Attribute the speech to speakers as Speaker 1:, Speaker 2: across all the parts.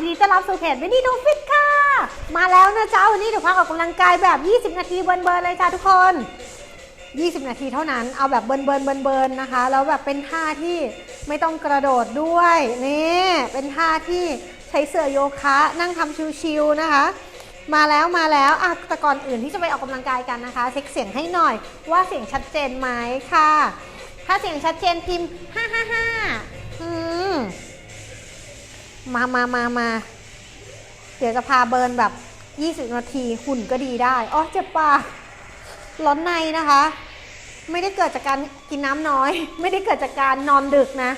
Speaker 1: ยินดีต้อนรับสู่เพจวินนี่ดูฟิตค่ะ มาแล้วนะจ๊ะวันนี้เดี๋ยวพักออกกำลังกายแบบ 20 นาทีเบิร์นเบิร์นเลยจ้าทุกคน 20 นาทีเท่านั้นเอาแบบเบิร์นเบิร์นเบิร์นเบิร์นนะคะ แล้วแบบเป็นท่าที่ไม่ต้องกระโดดด้วย นี่ เป็นท่าที่ใช้เสื่อโยคะนั่งทำชิวๆนะคะ มาแล้วมาแล้วอ่ะแต่ก่อนอื่นที่จะไปออกกำลังกายกันนะคะเช็คเสียงให้หน่อยว่าเสียงชัดเจนไหมค่ะ ถ้าเสียงชัดเจนพิมพ์ 555มามามามาเดี๋ยวจะพาเบิร์นแบบ 20 นาทีหุ่นก็ดีได้ อ๋อ เจ็บปากร้อนในนะคะ ไม่ได้เกิดจากการกินน้ำน้อย ไม่ได้เกิดจากการนอนดึกนะ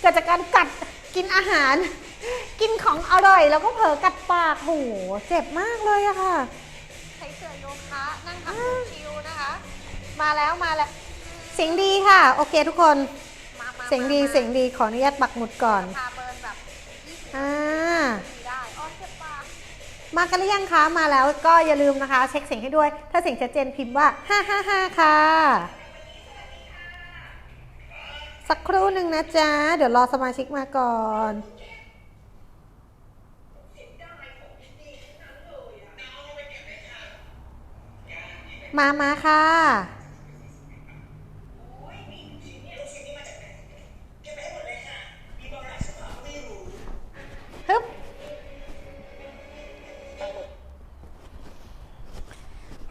Speaker 1: เกิดจากการกัด กินอาหาร กินของอร่อย แล้วก็เผลอกัดปากโหเจ็บมากเลยอะค่ะใช้เสื่อโยคะนั่งทำชิวนะคะ มาแล้วมาแล้ว เสียงดีค่ะ โอเคทุกคนเสียงดี เสียงดี ขออนุญาตปักหมุดก่อนมากันหรือยังคะมาแล้วก็อย่าลืมนะคะ เช็คเสียงให้ด้วย ถ้าเสียงชัดเจนพิมพ์ว่า555ค่ะ สักครู่หนึ่งนะจ๊ะ เดี๋ยวรอสมาชิกมาก่อน มามาค่ะ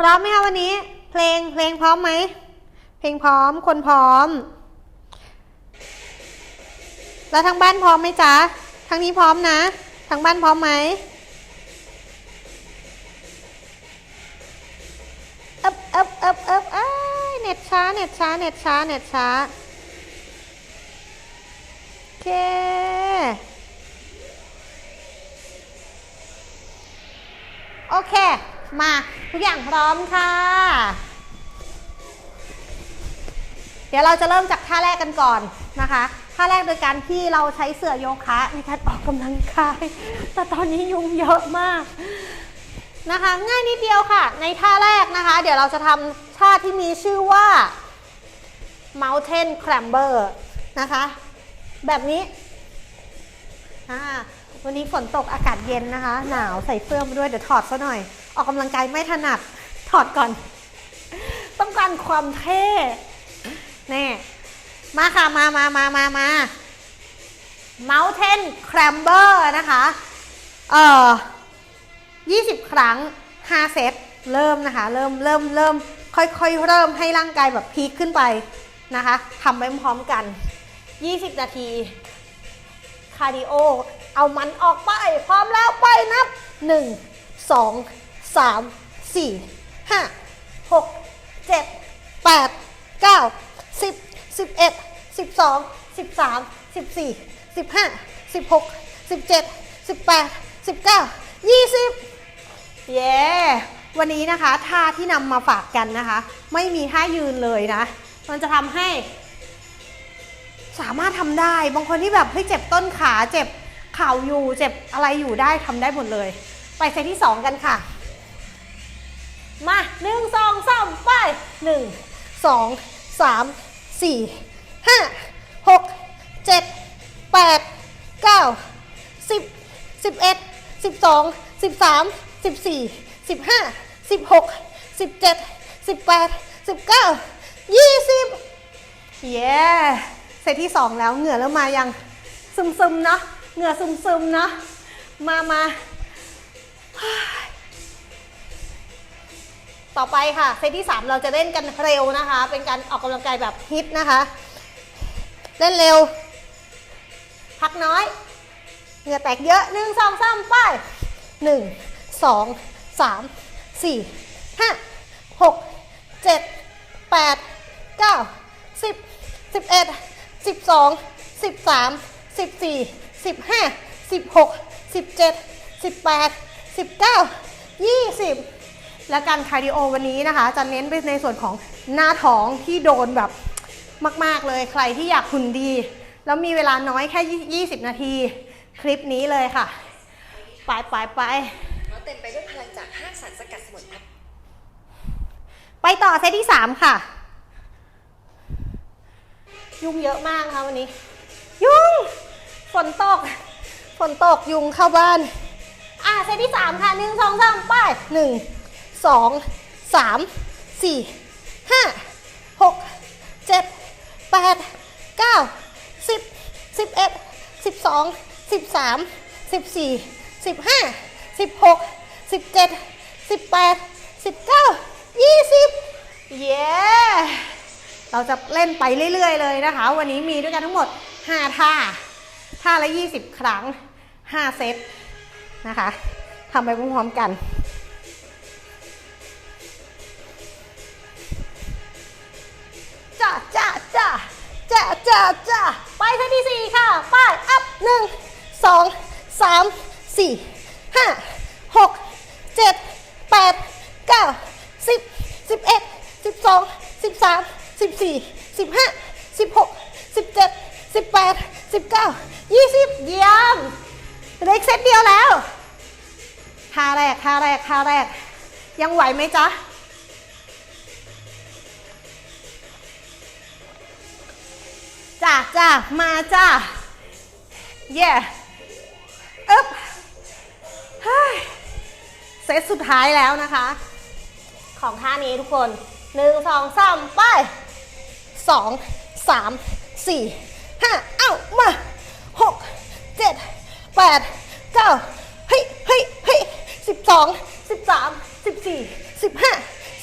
Speaker 1: ร้อมไหมคะวันนี้เพลงเพลงพร้อมไหม เพลงพร้อมคนพร้อมแล้วทางบ้านพร้อมไหมจ๊ะทางนี้พร้อมนะ ทางบ้านพร้อมไหมเอ๊บเอ๊บเอ๊บเอ๊บเอ้ยเน็ตช้า เน็ตช้า เน็ตช้า เน็ตช้า โอเค โอเคมาทุกอย่างพร้อมค่ะ เดี๋ยวเราจะเริ่มจากท่าแรกกันก่อนนะคะ ท่าแรกโดยการที่เราใช้เสื่อโยคะในการออกกำลังกาย แต่ตอนนี้ยุงเยอะมาก นะคะ ง่ายนิดเดียวค่ะ ในท่าแรกนะคะ เดี๋ยวเราจะทำท่าที่มีชื่อว่า mountain clamber นะคะแบบนี้วันนี้ฝนตกอากาศเย็นนะคะ หนาวใส่เสื้อมาด้วย เดี๋ยวถอดซะหน่อยออกกำลังกายไม่ถนัดถอดก่อน ต้องการความเท่แน่มาค่ะมามามามามา Mountain Clamber นะคะ เอ่อ20ครั้ง5เซตเริ่มนะคะ เริ่มเริ่มเริ่มค่อยๆเริ่มให้ร่างกายแบบพีคขึ้นไปนะคะทำไปพร้อมกัน 20นาทีคาร์ดิโอ เอามันออกไป พร้อมแล้ว ไปนับ 1 2สามสี่ห้าหกเจ็ดแปดเก้าสิบสิบเอ็ดสิบสองสิบสามสิบสี่สิบห้าสิบหกสิบเจ็ดสิบแปดสิบเก้ายี่สิบเย้ วันนี้นะคะท่าที่นำมาฝากกันนะคะ ไม่มีท่ายืนเลยนะ มันจะทำให้สามารถทำได้บางคนที่แบบเฮ้ยเจ็บต้นขาเจ็บเข่าอยู่เจ็บอะไรอยู่ได้ทำได้หมดเลย ไปเซตที่ 2 กันค่ะมาหนึ่งสองสามไปหนึ่งสองสามสี่ห้าหกเจ็ดแปดเก้าสิบสิบเอ็ดสิบสองสิบสามสิบสี่สิบห้าสิบหกสิบเจ็ดสิบแปดสิบเก้ายี่สิบเย้เซตที่สองแล้วเหงื่อแล้วมายังซึมๆเนาะเหงื่อซึมๆเนาะมามาต่อไปค่ะเซตที่ 3 เราจะเล่นกันเร็วนะคะ เป็นการออกกำลังกายแบบฮิตนะคะ เล่นเร็ว พักน้อย เหงื่อแตกเยอะหนึ่งสองสามไปหนึ่งสองสามสี่ห้าหกเจ็ดแปดเก้าสิบสิบเอ็ดสิบสองสิบสามสิบสี่สิบห้าสิบหกสิบเจ็ดสิบแปดสิบเก้ายี่สิบและการคาร์ดิโอวันนี้นะคะ จะเน้นไปในส่วนของหน้าท้องที่โดนแบบมาก ๆ เลยใครที่อยากหุ่นดี แล้วมีเวลาน้อยแค่ 20 นาที คลิปนี้เลยค่ะ ไปไปไปเเต็มไปด้วยพลังจากห้างสารสกัดสมุนไไปต่อเซตที่3ค่ะ ยุ่งเยอะมากค่ะวันนี้ ยุงฝนตกฝนตก ยุง เข้าบ้าน อ่ะเซตที่ 3 ค่ะ1 2 3ไป1สองสามสี่ห้าหกเจ็ดแปดเก้าสิบสิบเอ็ดสิบสองสิบสามสิบสี่สิบห้าสิบหกสิบเจ็ดสิบแปดสิบเก้ายี่สิบเย้ เราจะเล่นไปเรื่อยๆเลยนะคะ วันนี้มีด้วยกันทั้งหมด5ท่าท่าละ 20 ครั้ง5 เซต นะคะทำไปพร้อมๆกันจ้าจ้าจ้าจ้าจ้าจ้าไปขั้นที่สี่ค่ะไปอัพหนึ่งสองสามสี่ห้าหกเจ็ดแปดเก้าสิบสิบเอ็ดสิบสองสิบสามสิบสี่สิบห้าสิบหกสิบเจ็ดสิบแปดสิบเก้ายี่สิบเยี่ยม เลืกเซตเดียวแล้วท่าแรกท่าแรกท่าแรกยังไหวไหมจ๊ะจ้า มาจ้า เย่อึ๊บเซตสุดท้ายแล้วนะคะ ของท่านี้ทุกคนหนึ่งสองสามไปสองสามสี่ห้าเอ้ามาหกเจ็ดแปดเก้าเฮ้ยเฮ้ยเฮ้ยสิบสองสิบสามสิบสี่สิบห้า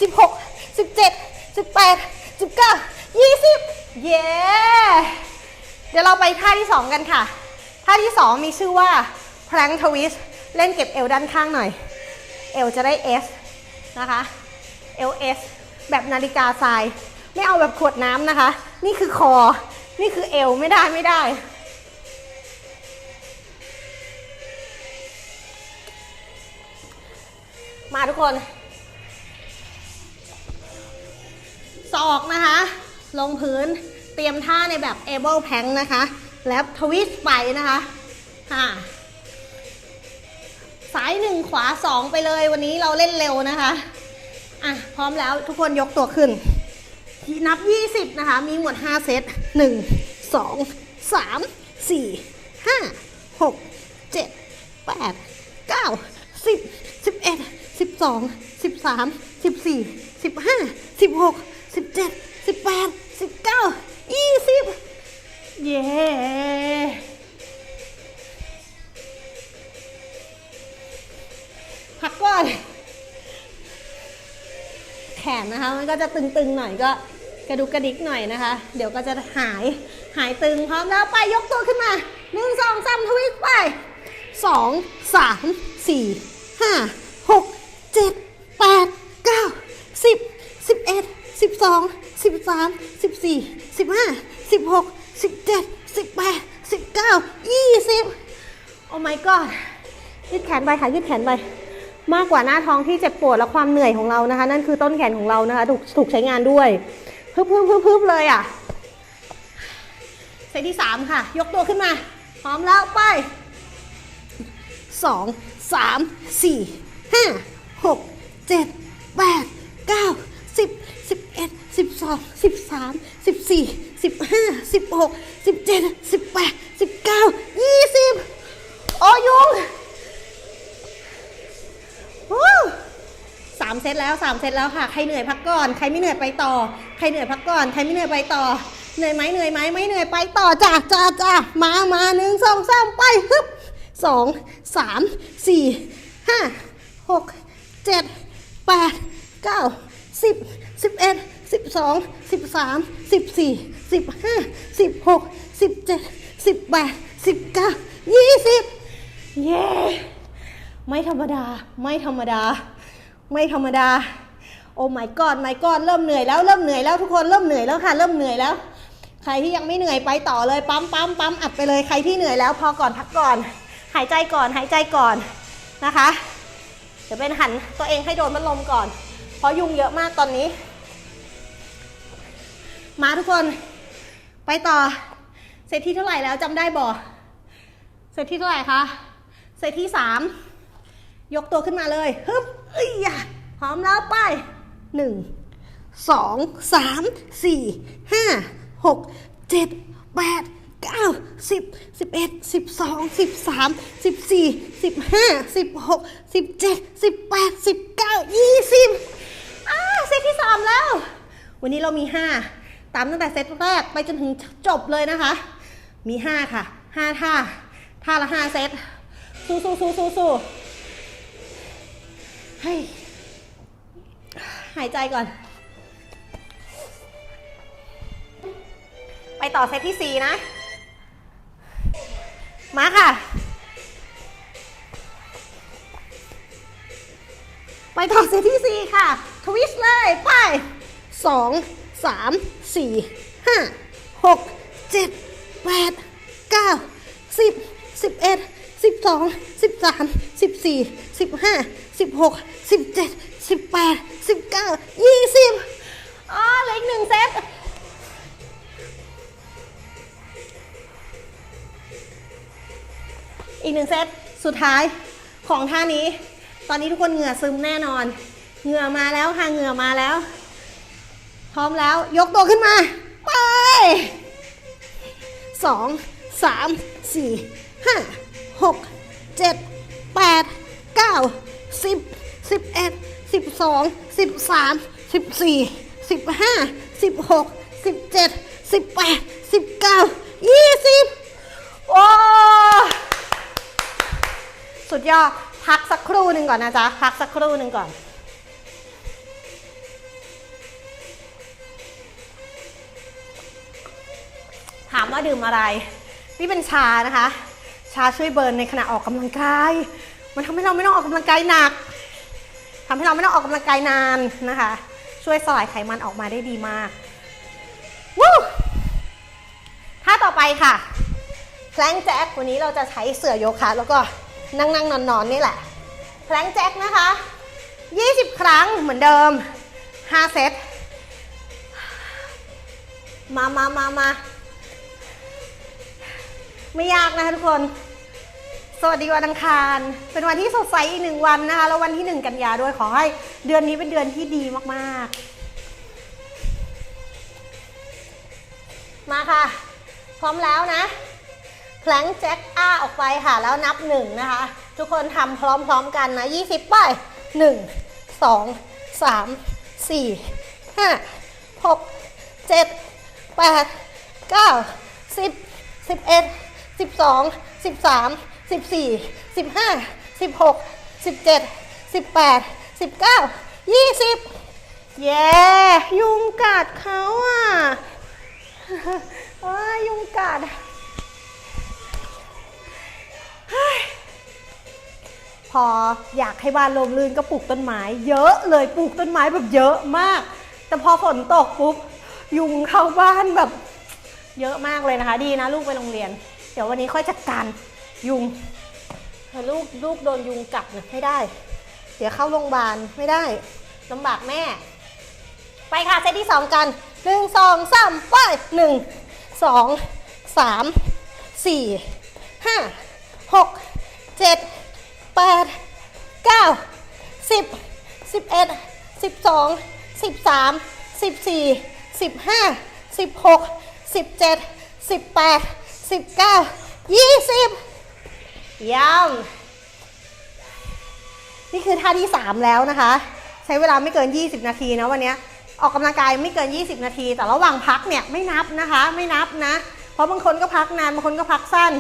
Speaker 1: สิบหกสิบเจ็ดสิบแปดสิบเก้ายี่สิบเย้เดี๋ยวเราไปท่าที่2กันค่ะ ท่าที่2มีชื่อว่า plank twist เล่นเก็บเอวด้านข้างหน่อย เอวจะได้ S นะคะ L S แบบนาฬิกาทราย ไม่เอาแบบขวดน้ำนะคะ นี่คือคอ นี่คือเอว ไม่ได้ไม่ได้ มาทุกคนสอกนะคะ ลงพื้นตรียม ท่าในแบบ able plank นะคะ แล้ว ทวิสต์ไปนะคะ ค่ะ ซ้ายหนึ่งขวาสอง ไปเลย วันนี้เราเล่นเร็วนะคะ อ่ะ พร้อมแล้ว ทุกคน ยกตัวขึ้น นับ 20 นะคะ มีหมด5 เซต1 2 3 4 5 6 7 8 9 10 11 12 13 14 15 16 17 18 19ยี่สิบ เย้ พักก่อน แขนนะคะ มันก็จะตึงๆหน่อยก็กระดุกกระดิกหน่อยนะคะ เดี๋ยวก็จะหาย หายตึงพร้อมแล้วไปยกตัวขึ้นมาหนึ่งสองสามทวิกไปสองสามสี่ห้าหกเจ็ดแปดเก้าสิบสิบเอ็ดสิบสองสิบสามสิบสี่สิบห้าสิบหกสิบเจ็ดสิบแปดสิบเก้ายี่สิบโอ้ my god ยืดแขนไปค่ะ ยืดแขนไป มากกว่าหน้าท้องที่เจ็บปวดและความเหนื่อยของเรานะคะ นั่นคือต้นแขนของเรานะคะ ถูกถูกใช้งานด้วยพึบพึบพึบพึบเลยอ่ะ เซตที่สามค่ะ ยกตัวขึ้นมา พร้อมแล้วไปสองสามสี่ห้าหกเจ็ดแปดเก้าสิบสิบสองสิบสามสิบสี่สิบห้าสิบหกสิบเจ็ดสิบแปดสิบเก้ายี่สิบออยุงสามเซตแล้วสามเซตแล้วค่ะ ใครเหนื่อยพักก่อน ใครไม่เหนื่อยไปต่อ ใครเหนื่อยพักก่อน ใครไม่เหนื่อยไปต่อ เหนื่อยไหมเหนื่อยไหม ไม่เหนื่อยไปต่อจ้าจ้าจ้ามามาหนึ่งสองสามไป ฮึบสองสามสี่ห้าหกเจ็ดแปดเก้าสิบสิบเอ็ดสิบสองสิบสามสิบสี่สิบห้าสิบหกสิบเจ็ดสิบแปดสิบเก้ายี่สิบเย้ไม่ธรรมดา ไม่ธรรมดา ไม่ธรรมดา โอ้ไม่กอดไม่กอดเริ่มเหนื่อยแล้ว เริ่มเหนื่อยแล้วทุกคน เริ่มเหนื่อยแล้วค่ะ เริ่มเหนื่อยแล้ว ใครที่ยังไม่เหนื่อยไปต่อเลย ปั๊มปั๊มปั๊มอัดไปเลย ใครที่เหนื่อยแล้ว พอก่อน พักก่อน หายใจก่อน หายใจก่อน นะคะ เดี๋ยวเป็นหันตัวเองให้โดนมันลมก่อน เพราะยุ่งเยอะมากตอนนี้มาทุกคน ไปต่อเซตที่เท่าไหร่แล้วจำได้บ่เซตที่เท่าไหร่คะเซตที่สามยกตัวขึ้นมาเลยฮึบเอ้ยพร้อมแล้วไปหนึ่งสองสามสี่ห้าหกเจ็ดแปดเก้าสิบสิบเอ็ดสิบสองสิบสามสิบสี่สิบห้าสิบหกสิบเจ็ดสิบแปดสิบเก้ายี่สิบอ่าเซตที่สามแล้ว วันนี้เรามีห้าตามตั้งแต่เซตแรกไปจนถึงจบเลยนะคะ มี 5 ค่ะ 5ท่า ท่าละ5เซต สู้สูๆสู้สู้สู้ให้หายใจก่อน ไปต่อเซตที่ 4 นะ มาค่ะ ไปต่อเซตที่ 4 ค่ะ ทวิสเลย ไปสองสามสี่ห้าหกเจ็ดแปดเก้าสิบสิบเอ็ดสิบสองสิบสามสิบสี่สิบห้าสิบหกสิบเจ็ดสิบแปดสิบเก้ายี่สิบอ๋อเหลืออีกหนึ่งเซต อีกหนึ่งเซต สุดท้ายของท่านี้ ตอนนี้ทุกคนเหงื่อซึมแน่นอน เหงื่อมาแล้วค่ะ เหงื่อมาแล้วพร้อมแล้วยกตัวขึ้นมา ไปสองสามสี่ห้าหกเจ็ดแปดเก้าสิบสิบเอ็ดสิบสองสิบสามสิบสี่สิบห้าสิบหกสิบเจ็ดสิบแปดสิบเก้ายี่สิบโอ้สุดยอด พักสักครู่หนึ่งก่อนนะจ๊ะ พักสักครู่หนึ่งก่อนถามว่าดื่มอะไร นี่เป็นชานะคะ ชาช่วยเบิร์นในขณะออกกำลังกาย มันทำให้เราไม่ต้องออกกำลังกายหนักทำให้เราไม่ต้องออกกำลังกายนานนะคะ ช่วยสลายไขมันออกมาได้ดีมาก วู้ท่าต่อไปค่ะแพลงแจ็ควันนี้เราจะใช้เสื่อโยคะ แล้วก็นั่งนั่งนอนนอนนี่แหละแพลงแจ็คนะคะ20ครั้งเหมือนเดิม5เซตมามามามาไม่ยากนะคะทุกคน สวัสดีวันอังคาร เป็นวันที่สดใสอีกหนึ่งวันนะคะแล้ววันที่หนึ่งกันยาด้วยขอให้ เดือนนี้เป็นเดือนที่ดีมาก ๆ มาค่ะ พร้อมแล้วนะแผลงแจ็คอ้าออกไปค่ะแล้วนับหนึ่งนะคะ ทุกคนทำพร้อม ๆ กันนะยี่สิไปหนึ่งสองสามสี่ห้าหกเจ็ดแปดเก้าสิบสิบเอ็ดสิบสองสิบสามสิบสี่สิบห้าสิบหกสิบเจ็ดสิบแปดสิบเก้ายี่สิบเย้ยุงกัดเขาอ่ะว้ายุงกัดพออยากให้บ้านลมลื่นก็ปลูกต้นไม้เยอะเลยปลูกต้นไม้แบบเยอะมาก แต่พอฝนตกปุ๊บยุงเข้าบ้านแบบเยอะมากเลยนะคะดีนะลูกไปโรงเรียนเดี๋ยววันนี้ค่อยจัดการยุงลูก ลูกโดนยุงกัดเนี่ยไม่ได้ เดี๋ยวเข้าโรงพยาบาล ไม่ได้ลำบากแม่ ไปค่ะเซตที่สองกันหนึ่งสองสามไปหนึ่งสองสามสี่ห้าหกเจ็ดแปดเก้าสิบสิบเอ็ดสิบสองสิบสามสิบสี่สิบห้าสิบหกสิบเจ็ดสิบแปดสิบเก้ายี่สิบย่งนี่คือท่าที่สามแล้วนะคะ ใช้เวลาไม่เกินยี่สิบนาทีนะวันนี้ออกกำลังกายไม่เกินยี่สิบนาที แต่ระหว่างพักเนี่ยไม่นับนะคะ ไม่นับนะ เพราะบางคนก็พักนานบางคนก็พักสั้น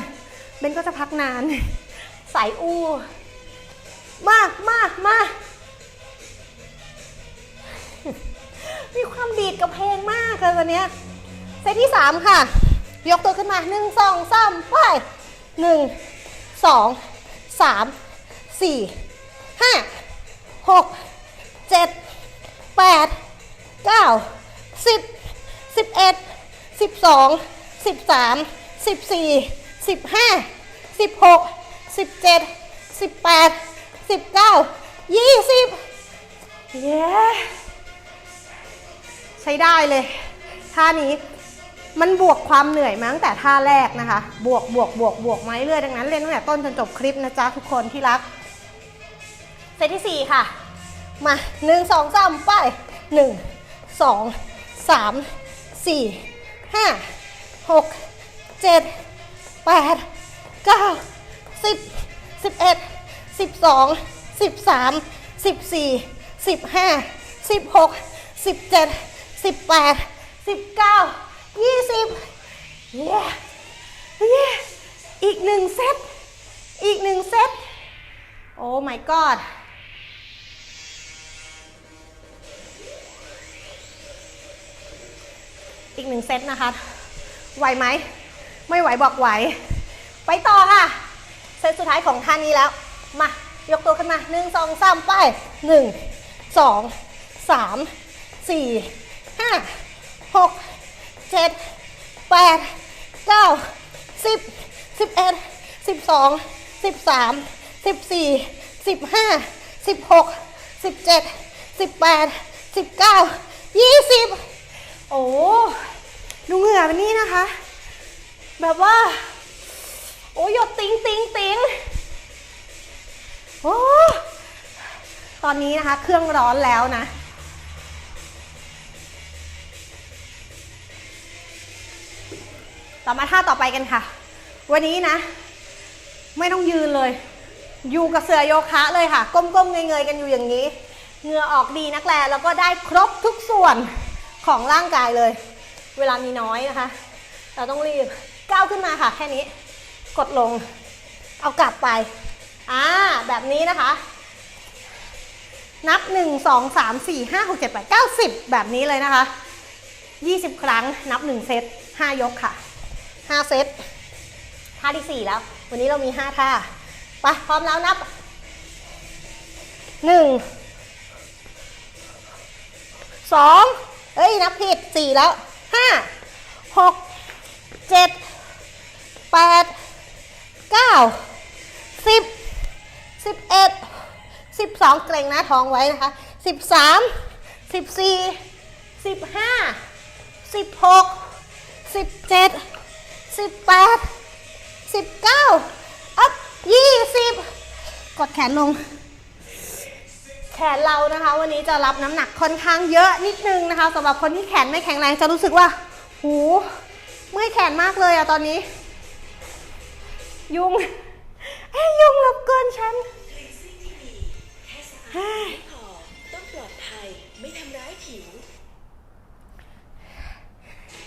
Speaker 1: เบนก็จะพักนานสายอู้ มากมากมากมีความดีดกับเพลงมากเลยวันนี้เซตที่สามค่ะยกตัวขึ้นมาหนึ่งสองสาม8 9หนึ่งสองสามสี่ห้าหกเจ็ดแปดเก้าสิบสิบเอ็ดสิบสองสิบสามสิบสี่สิบห้าสิบหกสิบเจ็ดสิบแปดสิบเก้ายี่สิบเย้ใช้ได้เลยท่านี้มันบวกความเหนื่อยมาตั้งแต่ท่าแรกนะคะ บวกบวกบวก บวกไมาเรื่อย ดังนั้นเล่นตั้งแต่ต้นจนจบคลิปนะจ๊ะทุกคนที่รัก เซตที่ 4 ค่ะ มา 1 2 3 ไป 1 2 3 4 5 6 7 8 9 10 11 12 13 14 15 16 17 18 19ยี่สิบเย้เย้อีกหนึ่งเซต อีกหนึ่งเซต โอ้ my god อีกหนึ่งเซตนะคะ ไหวไหม ไม่ไหวบอกไหว ไปต่อค่ะ เซตสุดท้ายของท่านี้แล้ว มา ยกตัวขึ้นมาหนึ่งสองสามไปหนึ่ง สองสาม สี่ ห้า หกเจ็ดแปดเก้าสิบสิบเอ็ดสิบสองสิบสามสิบสี่สิบห้าสิบหกสิบเจ็ดสิบแปดสิบเก้ายี่สิบโอ้ดูเหงื่อแบบนี้นะคะแบบว่า โอ้ยดติงติงติงโอ้ตอนนี้นะคะเครื่องร้อนแล้วนะามาท่าต่อไปกันค่ะ วันนี้นะไม่ต้องยืนเลย อยู่กับเสือโยคะเลยค่ะ ก้มๆเงยๆกันอยู่อย่างนี้เงื่อออกดีนักแลแล้วก็ได้ครบทุกส่วนของร่างกายเลย เวลามีน้อยนะคะเราต้องรีบก้าวขึ้นมาค่ะแค่นี้ กดลงเอากลับไป อ่า แบบนี้นะคะ นับ1 2 3 4 5 6 7 8 9 10 แบบนี้เลยนะคะ 20 ครั้งนับ 1 เซต5ยกค่ะ5เซตท่าที่ 4 แล้ว วันนี้เรามี 5ท่าไปพร้อมแล้วนับ 1 2 เอ้ย นับผิด 4 แล้ว 5 6 7 8 9 10 11 12 เกรงนะท้องไว้นะคะ 13 14 15 16 17สิบแปดสิบเก้าอัพยี่สิบกดแขนลง แขนเรา นะคะ วันนี้จะรับน้ำหนักค่อนข้างเยอะนิดนึงนะคะ สำหรับคนที่แขนไม่แข็งแรง จะรู้สึกว่า หู เมื่อยแขนมากเลยอะตอนนี้ ยุงเอ้ยุงรบกวนฉัน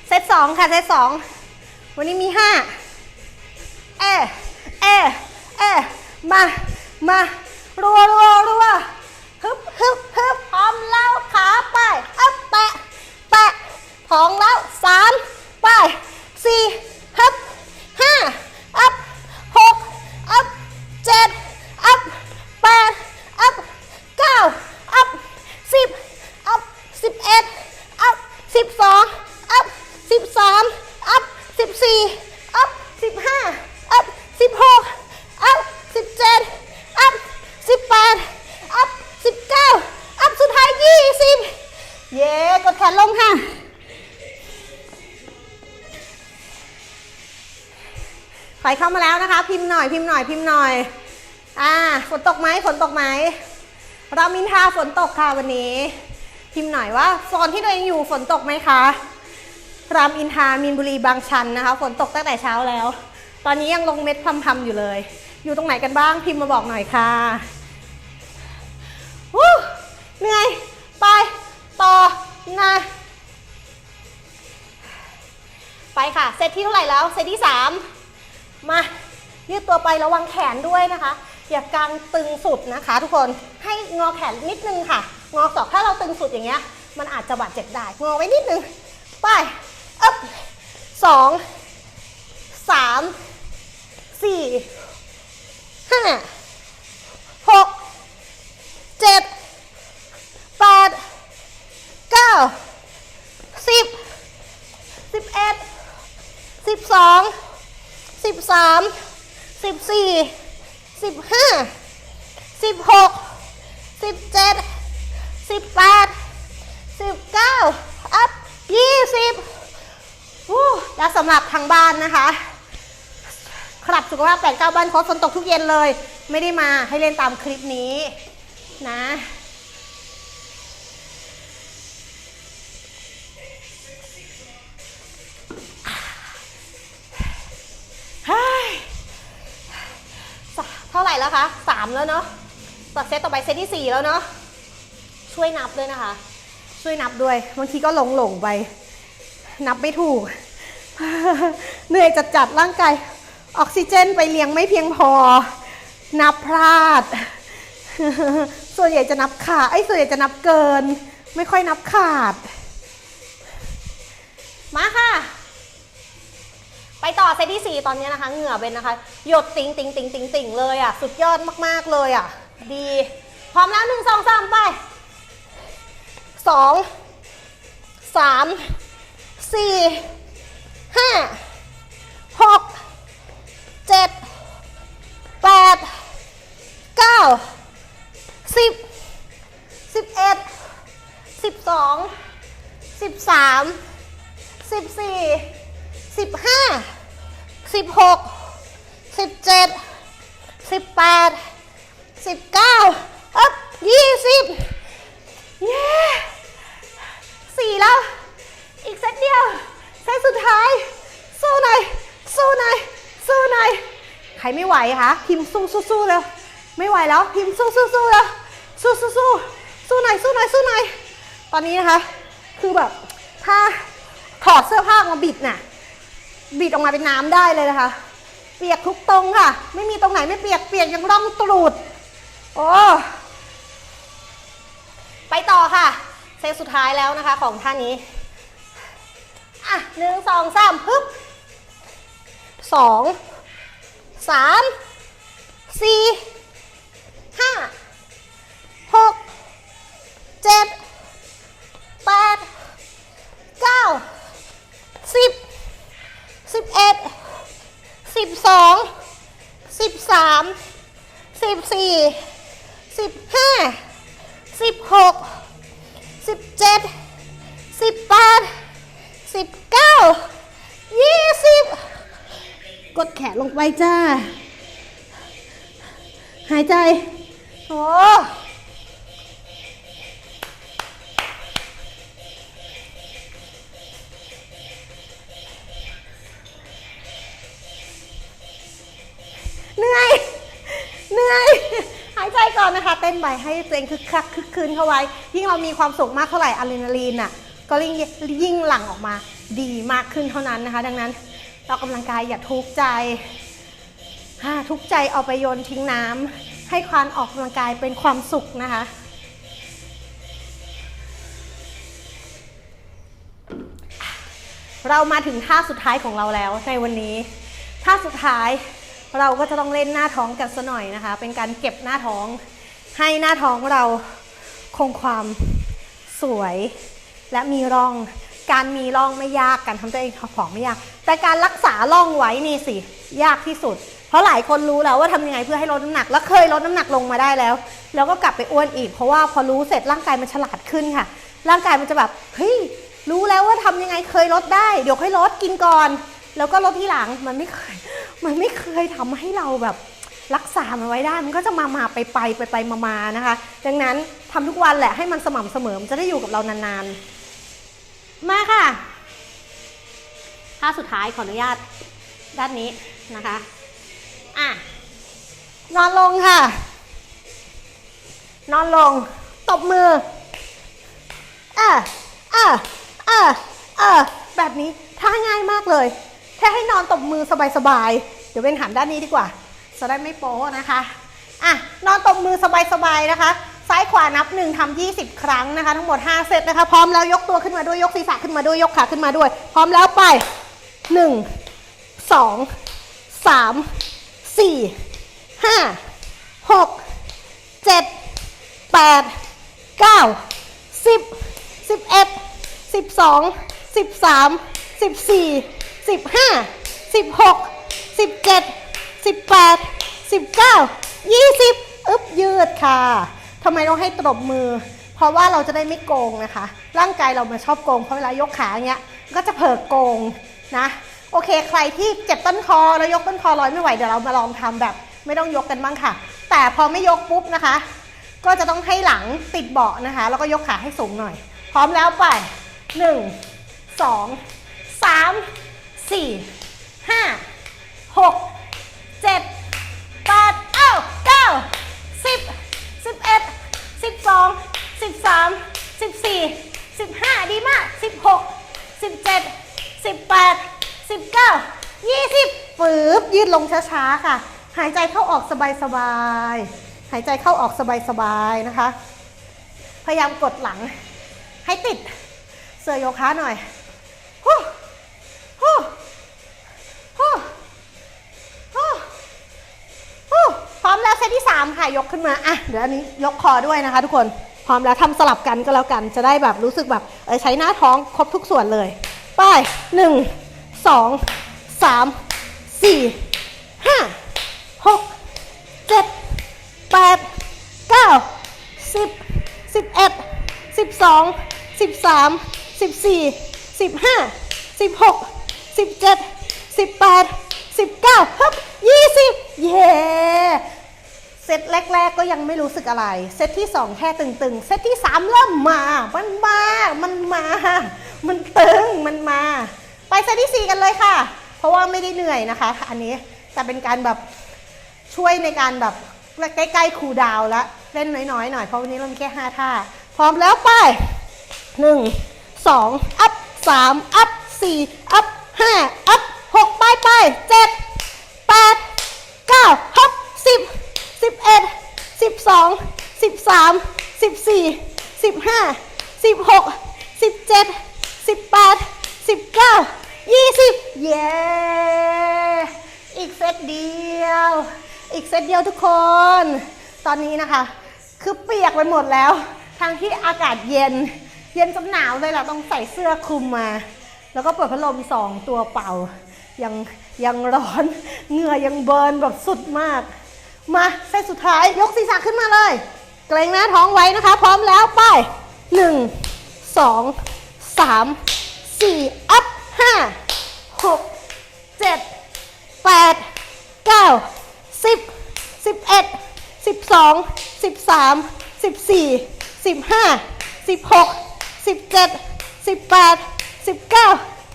Speaker 1: เซตสองค่ะเซตสองวันนี้มีห้าเอ เอ เอ มา มารัวรัวรัว ฮึบฮึบฮึบพร้อมแล้ว ขาไปอัพแปะแปะท้องแล้วสามข้ามาแล้วนะคะ พิมพ์หน่อยพิมพ์หน่อยพิมพ์หน่อยอ่าฝนตกไหมฝนตกไหมเรามินทาฝนตกค่ะวันนี้ พิมพ์หน่อยว่าโซนที่ตัวเองอยู่ฝนตกไหมคะรามอินทามินบุรีบางชันนะคะ ฝนตกตั้งแต่เช้าแล้ว ตอนนี้ยังลงเม็ดพำๆอยู่เลย อยู่ตรงไหนกันบ้างพิมพ์มาบอกหน่อยค่ะวู้เหนื่อยไปต่อนะไปค่ะเซตที่เท่าไหร่แล้วเซตที่สามมายืดตัวไประวังแขนด้วยนะคะ อย่ากางตึงสุดนะคะทุกคนให้งอแขนนิดนึงค่ะ งอศอกถ้าเราตึงสุดอย่างเงี้ยมันอาจจะบาดเจ็บได้ งอไว้นิดนึงไปอึ๊บสองสามสี่ห้าหกเจ็ดแปดเก้าสิบสิบเอ็ดสิบสองสิบสาม สิบสี่ สิบห้า สิบหก สิบเจ็ด สิบแปด สิบเก้า อัพยี่สิบวู้แลวสำหรับทางบ้านนะคะคลับสุขภาพแปดเก้าบ้านโค้ชฝนตกทุกเย็นเลย ไม่ได้มาให้เล่นตามคลิปนี้นะแล้วเนาะต่อเซตต่อไปเซตที่ 4 แล้วเนาะช่วยนับด้วยนะคะ ช่วยนับด้วย บางทีก็หลงหลงไป นับไม่ถูกเหนื่อยจัดจัดร่างกายออกซิเจนไปเลี้ยงไม่เพียงพอ นับพลาดส่วนใหญ่จะนับขาดไอ้ส่วนใหญ่จะนับเกิน ไม่ค่อยนับขาดมาค่ะต่อเซตที่ 4 ตอนนี้นะคะ เหงื่อเป็นนะคะ หยดติงติงติงติงติงเลยอ่ะสุดยอดมาก ๆ เลยอ่ะดี พร้อมแล้วหนึ่งสองสามไปสองสามสี่ห้าหกเจ็ดแปดเก้าสิบสิบเอ็ดสิบสองสิบสามสิบสี่สิบห้าสิบหกสิบเจ็ดสิบแปดสิบเก้าอัพยี่สิบเย้สี่แล้ว อีกเซตเดียวเซตสุดท้าย สู้หน่อยสู้หน่อยสู้หน่อยใครไม่ไหวคะ พิมสู้สู้สู้เลยวไม่ไหวแล้ว พิมสู้สู้สู้เลยวสู้สู้สู้สู้หน่อยสู้หน่อยสู้หน่อยตอนนี้นะคะ คือแบบถ้าถอดเสื้อผ้ามาบิดน่ะบีดออกมาเป็นน้ำได้เลยนะคะ เปียกทุกตรงค่ะ ไม่มีตรงไหนไม่เปียกเปียกยังร่องตรูดโอ้ ไปต่อค่ะ เซตสุดท้ายแล้วนะคะของท่านี้ อ่ะหนึ่งสองสามปึ๊บสองสามสี่ห้าหกเจ็ดแปดเก้าสิบสิบเอ็ด สิบสอง สิบสาม สิบสี่ สิบห้า สิบหก สิบเจ็ด สิบแปดสิบเก้า ยี่สิบ กดแขนลงไปจ้า หายใจ โอ้เต้นไปให้ตัวเองคึกคักคึกคืนเข้าไว้ ยิ่งเรามีความสุขมากเท่าไหร่อะดรีนาลีนอ่ะก็ยิ่งหลั่งออกมาดีมากขึ้นเท่านั้นนะคะ ดังนั้นเรากำลังกายอย่าทุกข์ใจทุกข์ใจเอาไปโยนทิ้งน้ำ ให้ความออกกำลังกายเป็นความสุขนะคะ เรามาถึงท่าสุดท้ายของเราแล้วในวันนี้ ท่าสุดท้ายเราก็จะต้องเล่นหน้าท้องกันซะหน่อยนะคะ เป็นการเก็บหน้าท้องให้หน้าท้องเราคงความสวย และมีร่อง การมีร่องไม่ยากการทำตัวเองผอมไม่ยาก แต่การรักษาร่องไว้นี่สิยากที่สุด เพราะหลายคนรู้แล้วว่าทำยังไงเพื่อให้ลดน้ำหนัก แล้วเคยลดน้ำหนักลงมาได้แล้ว แล้วก็กลับไปอ้วนอีก เพราะว่าพอรู้เสร็จร่างกายมันฉลาดขึ้นค่ะ ร่างกายมันจะแบบเฮ้ยรู้แล้วว่าทำยังไงเคยลดได้เดี๋ยวค่อยลดกินก่อน แล้วก็ลดทีหลังมันไม่เคยมันไม่เคยทำให้เราแบบรักษามันไว้ได้มันก็จะมามาไปไปไปไปมามานะคะดังนั้นทำทุกวันแหละให้มันสม่ำเสมอจะได้อยู่กับเรานานๆ มาค่ะท่าสุดท้ายขออนุญาต ด้านนี้นะคะอ่ะนอนลงค่ะ นอนลง ตบมือเออเออเออเออแบบนี้ท่าง่ายมากเลย แค่ให้นอนตบมือสบายๆ เดี๋ยวเป็นหันด้านนี้ดีกว่าจะได้ไม่โป้นะคะอ่ะนอนตรงมือสบายๆนะคะ ซ้ายขวานับหนึ่งทำยี่สิบครั้งนะคะทั้งหมดห้าเซตนะคะพร้อมแล้วยกตัวขึ้นมาด้วยยกศีรษะขึ้นมาด้วยยกขาขึ้นมาด้วย พร้อมแล้วไปหนึ่งสองสามสี่ห้าหกเจ็ดแปดเก้าสิบสิบเอ็ดสิบสองสิบสามสิบสี่สิบห้าสิบหกสิบเจ็ดสสิิบบแปดเก้ายี่สิบอึบยืดค่ะ ทำไม ต้องให้ตบมือ เพราะว่าเราจะได้ไม่โกงนะคะ ร่างกายเรามาชอบโกง เพราะเวลายกขาเงี้ย ก็จะเผลอโกงนะ โอเค ใครที่เจ็บต้นคอแล้วยกต้นคอร้อยไม่ไหว เดี๋ยวเรามาลองทำแบบ ไม่ต้องยกกันบ้างค่ะ แต่พอไม่ยกปุ๊บนะคะ ก็จะต้องให้หลังติดเบาะนะคะ แล้วก็ยกขาให้สูงหน่อย พร้อมแล้วไปหนึ่งงสสสอามี่ห้าหกองสิบสามสิบสี่สิบห้าดีมากสิบหกสิบเจ็ดสิบแปดสิบเก้ายี่สิบฝืบยืดลงช้าๆ ค่ะ หายใจเข้าออกสบายๆหายใจเข้าออกสบายๆ นะคะ พยายามกดหลัง ให้ติด เสื้อโยคะหน่อยฮู้ฮู้พร้อมแล้วเซตที่3ค่ะยกขึ้นมาอ่ะเดี๋ยวอันนี้ยกคอด้วยนะคะทุกคนพร้อมแล้วทำสลับกันก็แล้วกันจะได้แบบรู้สึกแบบเออใช้หน้าท้องครบทุกส่วนเลยไปหนึ่งสองสามสี่ห้าหกเจ็ดแปดเก้าสิบสิบเอ็ดสิบสองสิบสามสิบสี่สิบห้าสิบหกสิบเจ็ดสิบแปดสิบเก้าฮึบเย่เซตแรก ๆก็ยังไม่รู้สึกอะไรเซตที่สองแค่ตึงๆเซตที่สามเริ่มมามันมามันมา มันตึงมันมา ไปเซตที่สี่กันเลยค่ะ เพราะว่าไม่ได้เหนื่อยนะคะ อันนี้แต่เป็นการแบบช่วยในการแบบ ใกล้ๆคูดาวละ เล่นน้อยๆหน่อยเพราะวันนี้เรามแค่ห้าท่าพร้อมแล้วไปหนึ่งสองอัพสามอัพสี่อัพห้าอัพหกไปไปเจ็ดาหกสิบสิบเอ็ดสิบสองสิบสามสิบสี่สิบห้าสิบหกสิบเจ็ดสิบแปดสิบเก้ายี่สิบเย้อีกเซตเดียว อีกเซตเดียวทุกคน ตอนนี้นะคะ คือเปียกไปหมดแล้ว ทางที่อากาศเย็น เย็นจนหนาวเลยล่ะ ต้องใส่เสื้อคลุมมา แล้วก็เปิดพัดลมสองตัวเป่ายังยังร้อน เหงื่อยังเบิร์นแบบสุดมาก มาเซตสุดท้ายยกศีรษะขึ้นมาเลย เกรงหน้ท้องไว้นะคะ พร้อมแล้วไปหนึ่งสองสามสี่อัพห้าหกเจ็ดแปดเก้าสิบสิบเอ็ดสิบสองสิบสามสิบสี่สิบห้าสิบหกสิบเจ็ดสิบแปดสิบเก้า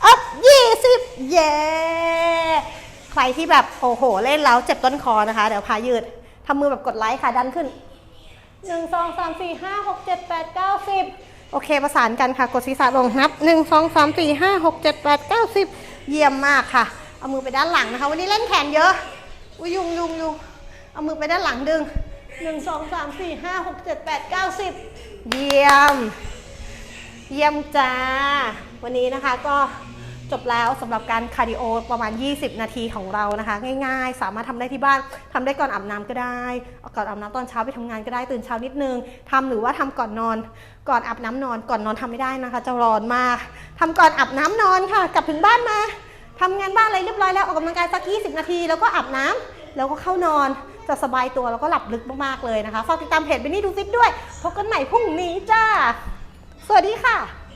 Speaker 1: อ๊ยี่สิบเย่ใครที่แบบโหโหเล่นแล้วเจ็บต้นคอนะคะเดี๋ยวพายืดทำมือแบบกดไลค์ค่ะดันขึ้นหนึ่งสองสามสี่ห้าหกเจ็ดแปดเก้าสิบโอเคประสานกันค่ะกดศีรษะลงนับหนึ่งสองสามสี่ห้าหกเจ็ดแปดเก้าสิบเยี่ยมมากค่ะ เอามือไปด้านหลังนะคะวันนี้เล่นแขนเยอะ อุยุงยุงยุงเอามือไปด้านหลังดึงหนึ่งสองสามสี่ห้าหกเจ็ดแปดเก้าสิบเยี่ยม เยี่ยมจ้าวันนี้นะคะก็จบแล้วสำหรับการคาร์ดิโอประมาณ 20 นาทีของเรานะคะ ง่ายๆ สามารถทำได้ที่บ้านทำได้ก่อนอาบน้ำก็ได้ ก่อนอาบน้ำตอนเช้าไปทำงานก็ได้ตื่นเช้านิดนึง ทำหรือว่าทำก่อนนอน ก่อนอาบน้ำนอน ก่อนนอนทำไม่ได้นะคะจะร้อนมากทำก่อนอาบน้ำนอนค่ะ กลับถึงบ้านมาทำงานบ้านอะไรเรียบร้อยแล้วออกกำลังกายสัก 20 นาที แล้วก็อาบน้ำแล้วก็เข้านอนจะสบายตัวแล้วก็หลับลึกมากๆเลยนะคะฝากติดตามเพจเบนนี่ดูฟิตด้วยพบกันใหม่พรุ่งนี้จ้าสวัสดีค่ะ